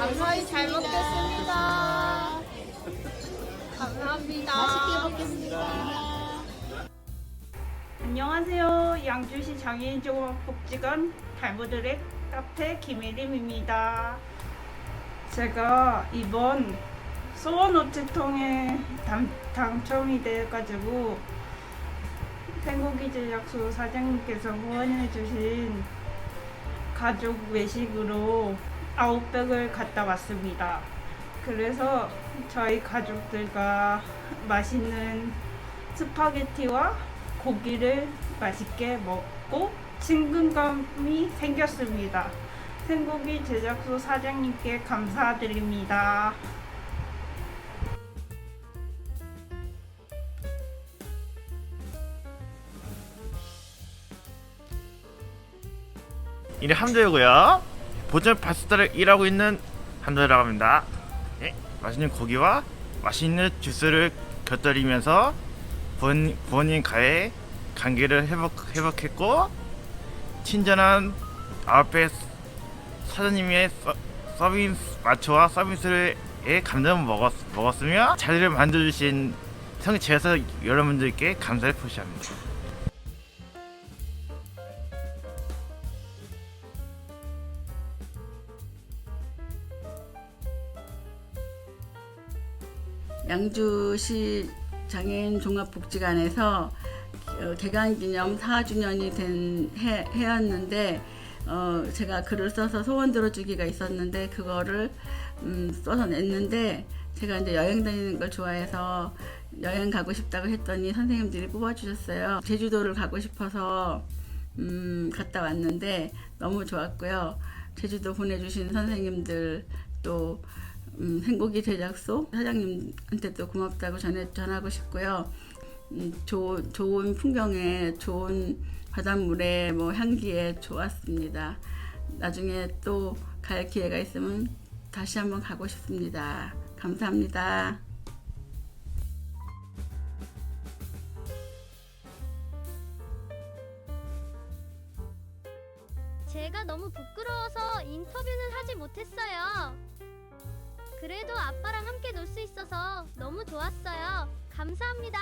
감사히 잘 먹겠습니다. 감사합니다. 맛있게 먹겠습니다. 안녕하세요. 양주시 장애인 종합복지관 달모드렉 카페 김혜림입니다. 제가 이번 소원노트통에 당, 당첨이 돼가지고 생고기 제작소 사장님께서 후원해주신 가족 외식으로 아웃백을 갔다 왔습니다. 그래서 저희 가족들과 맛있는 스파게티와 고기를 맛있게 먹고 친근감이 생겼습니다. 생고기 제작소 사장님께 감사드립니다. 이름 함도이고요. 보존 파스타를 일하고 있는 함도이라고 합니다. 예, 맛있는 고기와 맛있는 주스를 곁들이면서 부모님, 부모님과의 관계를 회복, 회복했고 친절한 아웃백 사장님의 서, 서비스 마초와 서비스에 감동을 먹었, 먹었으며 자리를 만들어주신 성제에서 여러분들께 감사를 표시합니다. 양주시 장애인 종합복지관에서 어, 개관기념 4주년이 된 해, 해였는데 어, 제가 글을 써서 소원 들어주기가 있었는데 그거를 음, 써서 냈는데 제가 이제 여행 다니는 걸 좋아해서 여행 가고 싶다고 했더니 선생님들이 뽑아주셨어요. 제주도를 가고 싶어서 음, 갔다 왔는데 너무 좋았고요. 제주도 보내주신 선생님들 또 음, 행복이 제작소 사장님한테도 고맙다고 전해, 전하고 싶고요. 음, 조, 좋은 풍경에 좋은 바닷물에 뭐 향기에 좋았습니다. 나중에 또 갈 기회가 있으면 다시 한번 가고 싶습니다. 감사합니다. 제가 너무 부끄러워서 인터뷰는 하지 못했어요. 그래도 아빠랑 함께 놀 수 있어서 너무 좋았어요. 감사합니다.